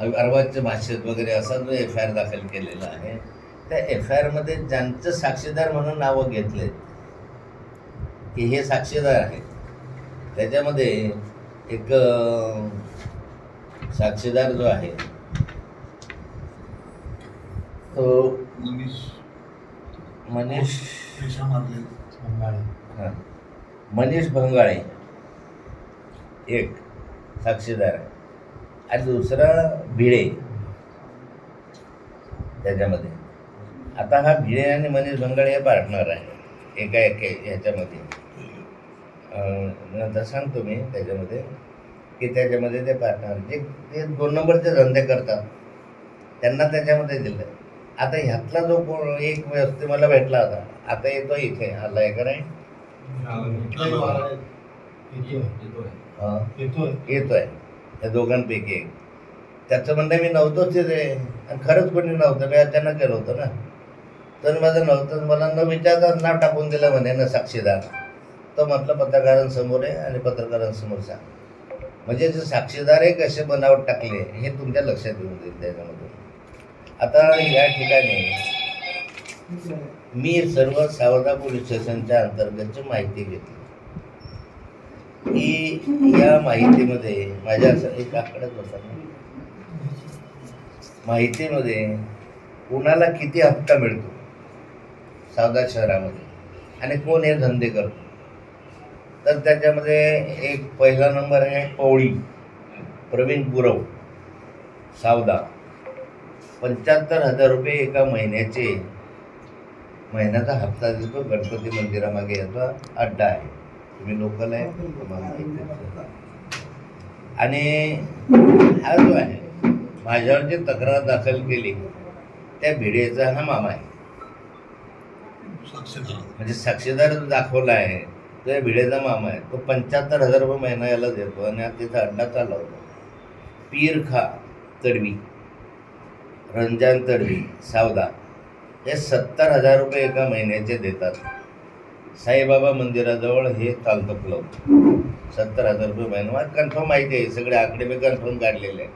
अर्वाच्या भाषेत वगैरे असा जो एफ आय आर दाखल केलेला आहे त्या एफ आय आरमध्ये ज्यांचं साक्षीदार म्हणून नावं घेतलेत की हे साक्षीदार आहेत. त्याच्यामध्ये एक साक्षीदार जो आहे तो मनीष. मनीष. हां. मनीष भंगाळे एक साक्षीदार आहे. आणि दुसरा भिडे. त्याच्यामध्ये. आता हा भिडे आणि मनीष भंगाळे हे पार्टनर आहे. एका एक ह्याच्यामध्ये. नंतर सांगतो मी त्याच्यामध्ये की त्याच्यामध्ये ते पार्टनर जे ते दोन नंबरचे धंदे करतात. त्यांना त्याच्यामध्ये दिलं आता ह्यातला जो कोण एक व्यक्ती मला भेटला होता. आता येतो इथे. आला आहे. का नाही हां. येतोय. या दोघांपैकी एक. त्याचं म्हणणं मी नव्हतोच तिथे आणि खरंच कोणी नव्हतं मी अचानक गेलो होतो ना. तर माझं नव्हतं मला न विचारता नाव टाकून दिलं म्हणे ना साक्षीदार. तर म्हटलं पत्रकारांसमोर आहे आणि पत्रकारांसमोर सांग म्हणजे जे साक्षीदार आहे कसे बनावट टाकले हे तुमच्या लक्षात येऊन जाईल त्याच्यामधून. आता या ठिकाणी मी सर्व सावदा पोलीस स्टेशनच्या अंतर्गतची माहिती घेतली. की या माहितीमध्ये माझ्या असं एक आकडाच होता माहितीमध्ये कुणाला किती हप्ता मिळतो? सावधा शहरामध्ये. आणि कोण हे धंदे करतो? तर त्याच्यामध्ये एक पहिला नंबर आहे पवळी प्रवीण गुरव सावदा. पंच्याहत्तर हजार रुपये एका महिन्याचे. महिन्याचा हप्ता देतो. गणपती मंदिरामागे याचा अड्डा आहे. तुम्ही लोकल आहे तुम्हाला माहिती आहे. आणि हा जो आहे माझ्यावर जी तक्रार दाखल केली त्या भिडेचा हा मामा आहे. साक्षीदार. म्हणजे साक्षीदार दाखवला आहे तो या भिडेचा मामा आहे. तो पंच्याहत्तर हजार रुपये महिना याला देतो आणि आता तिथं अड्डा चालवतो. पीर खा तडवी रंजान तडवी सावदा हे सत्तर हजार रुपये एका महिन्याचे देतात. साईबाबा मंदिराजवळ हे चालतं क्लब सत्तर हजार रुपये महिना. मला कन्फर्म माहिती आहे सगळे आकडे मी कन्फर्म काढलेले आहे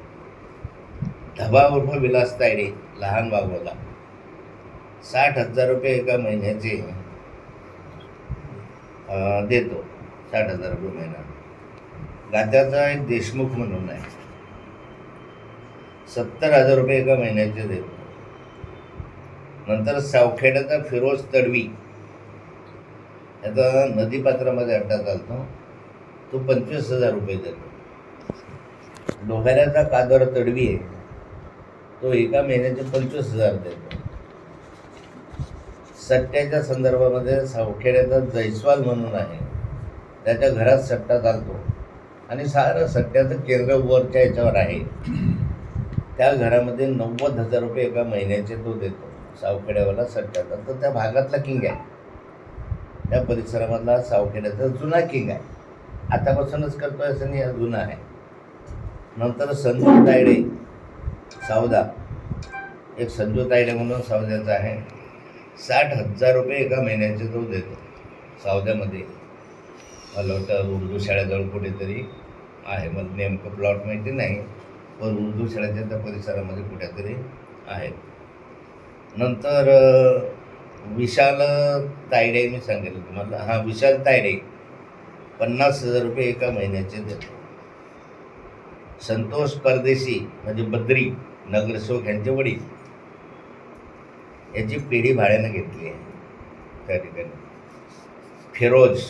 धबा उर्फ विलास तायडे लहान बाबूला साठ हजार रुपये एका महिन्याचे देतो. साठ हजार रुपये महिना. गात्याचा एक देशमुख म्हणून आहे. सत्तर हजार रुपये एका महिन्याचे देतो. नंतर सावखेड्याचा फिरोज तडवी. याचा नदीपात्रामध्ये अड्डा चालतो. तो पंचवीस हजार रुपये देतो. डोहाऱ्याचा कादर तडवी आहे. तो एका महिन्याचे पंचवीस हजार देतो. सट्ट्याच्या संदर्भामध्ये सावखेड्याचा जैस्वाल म्हणून आहे. त्याच्या घरात सट्टा चालतो. आणि सारं सट्ट्याचं केंद्र वरच्या याच्यावर आहे. त्या घरामध्ये नव्वद हजार रुपये एका महिन्याचे तो देतो. सावखेड्यावाला सट्ट्याचा तर त्या भागातला किंग आहे. त्या परिसरामधला सावखेड्याचा जुना किंग आहे. आतापासूनच करतोय असं नाही हा जुना आहे. नंतर संजू तायडे सावदा. एक संजू तायडे म्हणून सावद्याचा आहे. साठ हजार रुपये एका महिन्याचे तो देतो सावद्यामध्ये. मला वाटतं उर्दू शाळेजवळ कुठेतरी आहे मग नेमकं प्लॉट माहिती नाही पण उर्दू शाळेच्या त्या परिसरामध्ये कुठेतरी आहे नंतर विशाल तायडे मी सांगितलं तुम्हाला. हां विशाल तायडे. पन्नास हजार रुपये एका महिन्याचे देतो. संतोष परदेशी म्हणजे बद्री नगरसेवक यांचे वडील. याची पिढी भाड्यानं घेतली आहे. त्या ठिकाणी. फिरोज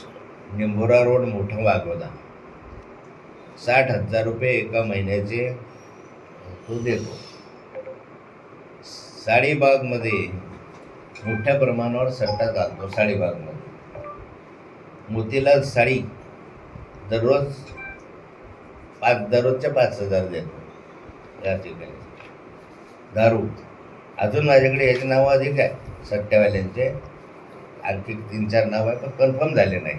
निंबोरा रोड मोठा वाघोदा साठ हजार रुपये एका महिन्याचे तो देतो. साडीबागमध्ये मोठ्या प्रमाणावर सट्टा चालतो साडीबागमध्ये मोतीलाल साडी दररोज पाच दररोजच्या पाच हजार देतो. या ठिकाणी. दारू. अजून माझ्याकडे याची नावं अधिक आहे सट्ट्यावाल्यांचे. आणखी तीन चार नाव आहे पण कन्फर्म झाले नाही.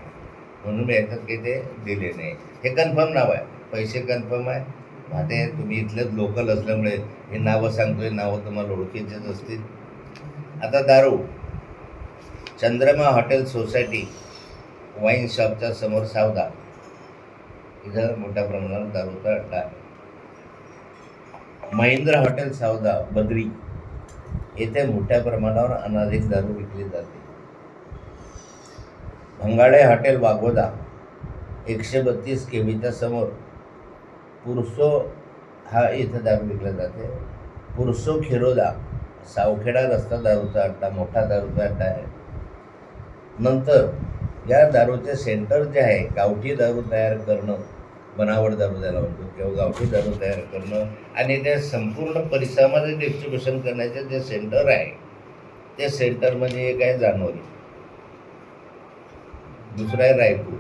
म्हणून मी याच्यात काही ते दिले नाही. हे कन्फर्म नाव आहे. पैसे कन्फर्म आहे. माझे तुम्ही इथलेच लोकल असल्यामुळे हे नावं सांगतोय नावं तुम्हाला ओळखीचेच असतील. आता दारू. चंद्रमा हॉटेल सोसायटी वाईन शॉपच्या समोर सावदा इथं मोठ्या प्रमाणावर दारूचा अड्डा आहे. महिंद्रा हॉटेल सावदा बद्री. येथे मोठ्या प्रमाणावर अनाधिक दारू विकली जाते. भंगाळे हॉटेल वाघोदा एकशे बत्तीस केमीच्या समोर. पुरसो हा इथं दारू विकला जाते. पुरसो खिरोदा सावखेडा रस्ता दारूचा अड्डा मोठा दारूचा अड्डा आहे. नंतर या दारूचे सेंटर जे आहे गावठी दारू तयार करणं बनावट दारू द्यायला म्हणतो किंवा गावठी दारू तयार करणं आणि त्या संपूर्ण परिसरामध्ये डिस्ट्रीब्युशन करण्याचे जे सेंटर आहे ते सेंटर म्हणजे एक आहे जानोरी दुसरं आहे रायपूर.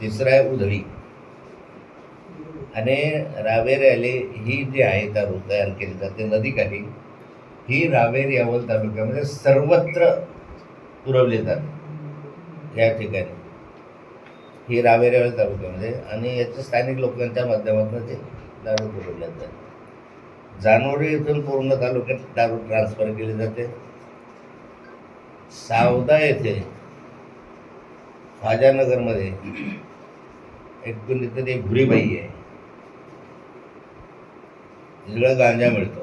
तिसरं आहे उधळी. आणि रावेर आले ही जी आहे दारू तयार केली जाते. नदीकाठी ही रावेर यावल तालुक्यामध्ये सर्वत्र पुरवली जाते. या ठिकाणी. ही रावेर यावल तालुक्यामध्ये आणि याचं स्थानिक लोकांच्या माध्यमातून ते दारू पुरवल्या जाते. जानोरी इथून पूर्ण तालुक्यात दारू ट्रान्सफर केली जाते. सावदा येथे ख्वाजानगरमध्ये एक कोणीतरी भुरीबाई आहे. तिकडं गांजा मिळतो.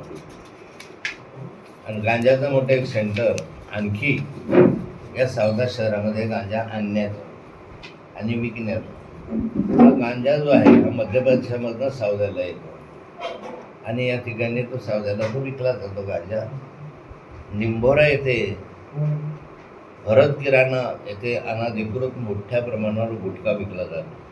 आणि गांजाचं मोठं एक सेंटर आणखी या सावदा शहरामध्ये गांजा आणण्यात आणि विकण्यात हा गांजा जो आहे हा मध्य प्रदेशामधनं सावद्याला येतो. आणि या ठिकाणी तो सावद्याला तो विकला जातो गांजा. निंबोरा येथे भरत किराणा येथे अनाधिकृत मोठ्या प्रमाणावर गुटखा विकला जातो.